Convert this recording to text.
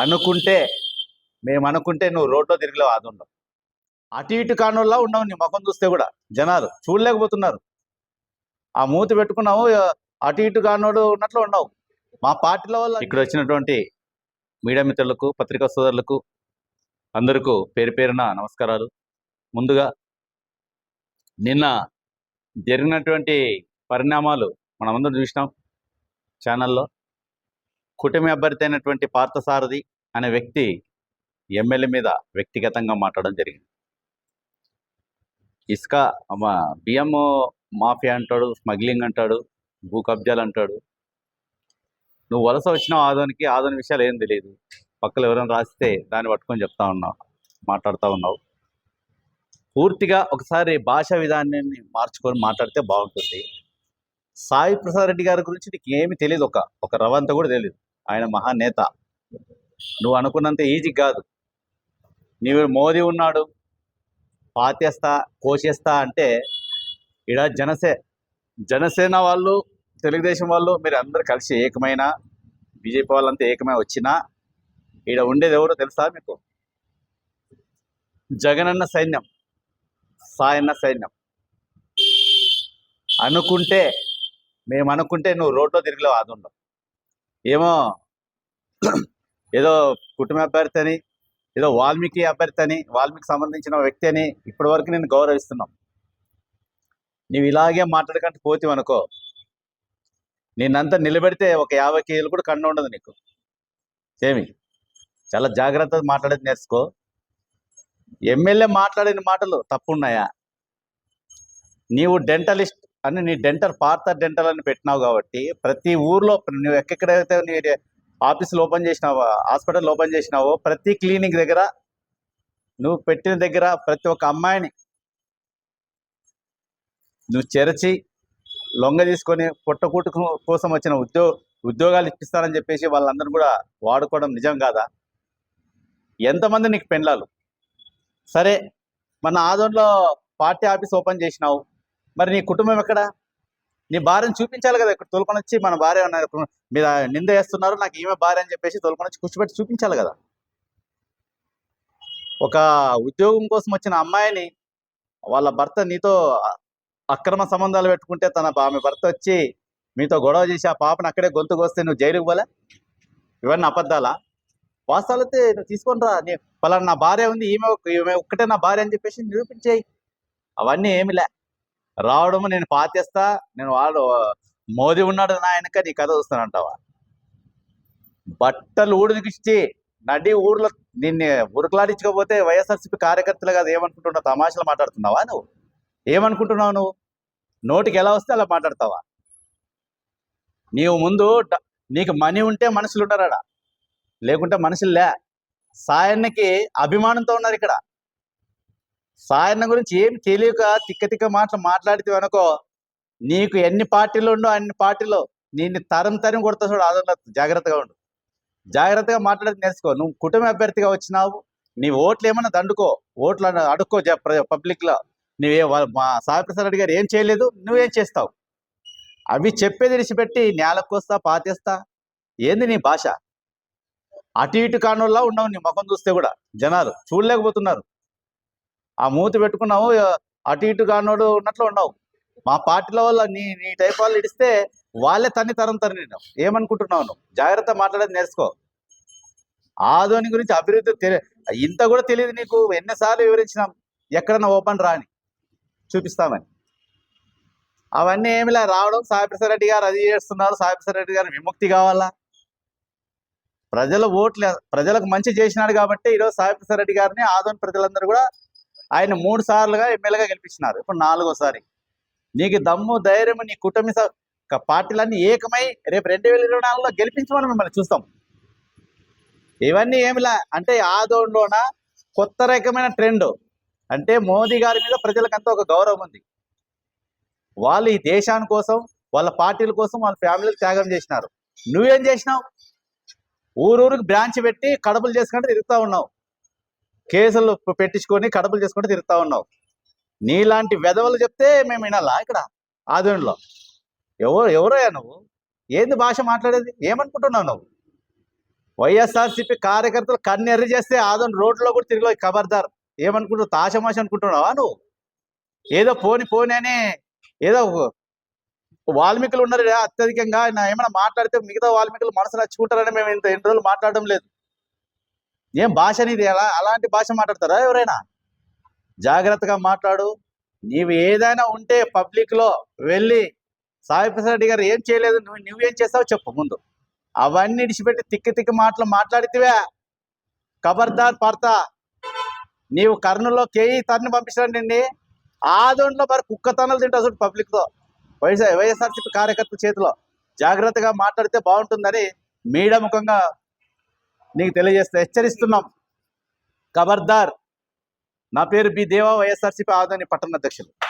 అనుకుంటే మేము అనుకుంటే నువ్వు రోడ్లో తిరిగిలేవు అది ఉండవు అటు ఇటు కానుల్లా ఉండవు నీ ముఖం చూస్తే కూడా. జనాలు చూడలేకపోతున్నారు. ఆ మూతి పెట్టుకున్నావు అటు ఇటు కానోడు ఉన్నట్లు ఉండవు. మా పార్టీల వల్ల ఇక్కడ వచ్చినటువంటి మీడియా మిత్రులకు పత్రికా సోదరులకు అందరికీ పేరు పేరున నమస్కారాలు. ముందుగా నిన్న జరిగినటువంటి పరిణామాలు మనమందరం చూసినాం. ఛానల్లో కూటమి అభ్యర్థి అయినటువంటి పార్థసారథి అనే వ్యక్తి ఎమ్మెల్యే మీద వ్యక్తిగతంగా మాట్లాడడం జరిగింది. ఇసుక అమ్మ బియ్యం మాఫియా అంటాడు స్మగ్లింగ్ అంటాడు భూ కబ్జాలు అంటాడు. నువ్వు వలస వచ్చినావు ఆదోనికి ఆదోని విషయాలు ఏం తెలియదు. పక్కలు ఎవరైనా రాస్తే దాన్ని పట్టుకొని చెప్తా ఉన్నావు మాట్లాడుతూ ఉన్నావు. పూర్తిగా ఒకసారి భాషా విధానాన్ని మార్చుకొని మాట్లాడితే బాగుంటుంది. సాయి ప్రసాద్ రెడ్డి గారి గురించి నీకు ఏమి తెలియదు ఒక ఒక రవంత కూడా తెలియదు. ఆయన మహానేత. నువ్వు అనుకున్నంత ఈజీ కాదు. నీవు మోదీ ఉన్నాడు. పాతేస్తా కోసేస్తా అంటే ఇక్కడ జనసే జనసేన వాళ్ళు తెలుగుదేశం వాళ్ళు మీరు అందరు కలిసి ఏకమైన బీజేపీ వాళ్ళంతా ఏకమై వచ్చినా ఈడ ఉండేది ఎవరో తెలుసా మీకు? జగనన్న సైన్యం సాయన్న సైన్యం. అనుకుంటే మేము అనుకుంటే నువ్వు రోడ్లో తిరిగిలో అది ఉండవు ఏమో ఏదో కుటుంబ అభ్యర్థి అని ఏదో వాల్మీకి అభ్యర్థి అని వాల్మీకి సంబంధించిన వ్యక్తి అని ఇప్పటి వరకు నేను గౌరవిస్తున్నాం. నీవు ఇలాగే మాట్లాడకంటే పోతే అనుకో నిన్నంతా నిలబెడితే ఒక యాభై కేజీలు కూడా కండ ఉండదు నీకు. ఏమి? చాలా జాగ్రత్తగా మాట్లాడేది నేర్చుకో. ఎమ్మెల్యే మాట్లాడిన మాటలు తప్పున్నాయా? నీవు డెంటలిస్ట్ అని నీ డెంటల్ పార్థర్ డెంటల్ అని పెట్టినావు కాబట్టి ప్రతి ఊర్లో నువ్వు ఎక్కడైతే నీ ఆఫీసులు ఓపెన్ చేసినావో హాస్పిటల్ ఓపెన్ చేసినావో ప్రతి క్లినిక్ దగ్గర నువ్వు పెట్టిన దగ్గర ప్రతి ఒక్క అమ్మాయిని నువ్వు చెరచి లొంగ తీసుకొని పుట్టకూటు కోసం వచ్చిన ఉద్యోగ ఉద్యోగాలు ఇప్పిస్తానని చెప్పేసి వాళ్ళందరూ కూడా వాడుకోవడం నిజం కాదా? ఎంతమంది నీకు పెళ్ళాలు సరే మన ఆదోన్లో పార్టీ ఆఫీస్ ఓపెన్ చేసినావు. మరి నీ కుటుంబం ఎక్కడ? నీ భార్యను చూపించాలి కదా ఇక్కడ తోలుకొని వచ్చి మన భార్య మీద నింద వేస్తున్నారు నాకు ఈమె భార్య అని చెప్పేసి తోలుకొని వచ్చి కూర్చోబెట్టి చూపించాలి కదా. ఒక ఉద్యోగం కోసం వచ్చిన అమ్మాయిని వాళ్ళ భర్త నీతో అక్రమ సంబంధాలు పెట్టుకుంటే తన ఆమె భర్త వచ్చి మీతో గొడవ చేసి ఆ పాపను అక్కడే గొంతుకు వస్తే నువ్వు జైలుకు పోలే? ఇవన్నీ అబద్ధాలా? వాస్తవాలు అయితే నువ్వు తీసుకొని రా. నీ పలానా నా భార్య ఉంది ఈమె ఈమె ఒక్కటే నా భార్య అని చెప్పేసి నిరూపించేయి. అవన్నీ ఏమి లే. రావడము నేను పాతేస్తా నేను వాడు మోదీ ఉన్నాడు నా నీ కథ చూస్తానంటావా బట్టలు ఊడికిచ్చి నడి ఊర్లో నిన్ను ఉరుకులాడించకపోతే వైఎస్ఆర్సీపీ కార్యకర్తలు కాదు ఏమనుకుంటున్నావు? తమాషలు మాట్లాడుతున్నావా నువ్వు? ఏమనుకుంటున్నావు నువ్వు? నోటికి ఎలా వస్తే అలా మాట్లాడతావా? నీవు ముందు నీకు మనీ ఉంటే మనుషులు ఉన్నారడా లేకుంటే మనుషులు లే సాయన్నకి అభిమానంతో ఉన్నారు ఇక్కడ. సాయన్న గురించి ఏం తెలియక తిక్క తిక్క మాటలు మాట్లాడితే అనుకో నీకు ఎన్ని పార్టీలు ఉండో అన్ని పార్టీలో నిన్ను తరం తరం కొడతా చూడు ఆదరణ జాగ్రత్తగా ఉండు. జాగ్రత్తగా మాట్లాడి నేర్చుకో. నువ్వు కుటుంబ అభ్యర్థిగా వచ్చినావు నీ ఓట్లు ఏమన్నా దండుకో. ఓట్లు అన్న- అడుక్కో పబ్లిక్లో నువ్వే మా సాయి ప్రసాద్ రెడ్డి గారు ఏం చేయలేదు నువ్వేం చేస్తావు? అవి చెప్పేది విడిచిపెట్టి నేలకు వస్తా పాతేస్తా. ఏంది నీ భాష? అటు ఇటు కానుల్లా ఉండవు నీ ముఖం చూస్తే కూడా జనాలు చూడలేకపోతున్నారు. ఆ మూతి పెట్టుకున్నావు అటు ఇటు కానోడు ఉన్నట్లు ఉన్నావు. మా పార్టీల వల్ల నీ నీ టైప్ వాళ్ళు ఇడిస్తే వాళ్ళే తన్ని తరం తరి నేను ఏమనుకుంటున్నావు నువ్వు? జాగ్రత్త మాట్లాడేది నేర్చుకో. ఆదోని గురించి అభివృద్ధి ఇంత కూడా తెలియదు నీకు. ఎన్నిసార్లు వివరించినాం. ఎక్కడన్నా ఓపెన్ రాని చూపిస్తామని. అవన్నీ ఏమిలా రావడం సాయిప్రసాద్ రెడ్డి గారు అది చేస్తున్నారు. సాయిప్రసాద్ రెడ్డి గారు విముక్తి కావాలా? ప్రజల ఓట్లు ప్రజలకు మంచి చేసినాడు కాబట్టి ఈరోజు సాయిప్రసాద్ రెడ్డి గారిని ఆదోని ప్రజలందరూ కూడా ఆయన మూడు సార్లుగా ఎమ్మెల్యేగా గెలిపించినారు. ఇప్పుడు నాలుగోసారి. నీకు దమ్ము ధైర్యం నీ కుటుంబ పార్టీలన్నీ ఏకమై రేపు రెండు వేల ఇరవై నాలుగులో గెలిపించమని మిమ్మల్ని చూస్తాం. ఇవన్నీ ఏమిలా? అంటే ఆదోళన కొత్త రకమైన ట్రెండ్. అంటే మోదీ గారి మీద ప్రజలకంతా ఒక గౌరవం ఉంది. వాళ్ళు ఈ దేశాని కోసం వాళ్ళ పార్టీల కోసం వాళ్ళ ఫ్యామిలీలు త్యాగం చేసినారు. నువ్వేం చేసినావు? ఊరూరికి బ్రాంచ్ పెట్టి కడపలు చేసుకుంటే తిరుగుతూ ఉన్నావు. కేసులు పెట్టించుకొని కడపలు చేసుకుంటూ తిరుగుతూ ఉన్నావు. నీలాంటి వెధవలు చెప్తే మేము వినాలా ఇక్కడ? ఆధునిలో. ఎవరు ఎవరయ్యా నువ్వు? ఏంది భాష మాట్లాడేది? ఏమనుకుంటున్నావు నువ్వు? వైఎస్ఆర్సీపీ కార్యకర్తలు కన్నెర్రి చేస్తే ఆదోని రోడ్లో కూడా తిరిగి ఖబర్దార్ ఏమనుకుంటున్నావు తాషమాష అనుకుంటున్నావా నువ్వు? ఏదో పోని పోని అని ఏదో వాల్మీకులు ఉన్నారు అత్యధికంగా. ఏమైనా మాట్లాడితే మిగతా వాల్మీకులు మనసు నచ్చుకుంటారని మేము ఇంత ఎన్ని రోజులు మాట్లాడడం లేదు. ఏం భాష అనేది ఎలా అలాంటి భాష మాట్లాడతారా ఎవరైనా? జాగ్రత్తగా మాట్లాడు. నీవు ఏదైనా ఉంటే పబ్లిక్లో వెళ్ళి సాయి ప్రసాద్ రెడ్డి గారు ఏం చేయలేదు నువ్వు నువ్వేం చేస్తావు చెప్పు ముందు. అవన్నీ ఇడిచిపెట్టి తిక్కి తిక్కి మాటలు మాట్లాడితేవే. ఖబర్దార్ పడతా నీవు కర్నూలులో కేయి తన్ని పంపించడం నిన్ను ఆదోంట్లో మరి కుక్కతనాలు తింటావు చూడు పబ్లిక్తో వైఎస్ఆర్ వైఎస్ఆర్సీపీ కార్యకర్తల చేతిలో. జాగ్రత్తగా మాట్లాడితే బాగుంటుందని మీడియా ముఖంగా నీకు తెలియజేస్తే హెచ్చరిస్తున్నాం. ఖబర్దార్ నా పేరు బి దేవా వైఎస్ఆర్సీపీ ఆదోని పట్టణ అధ్యక్షులు.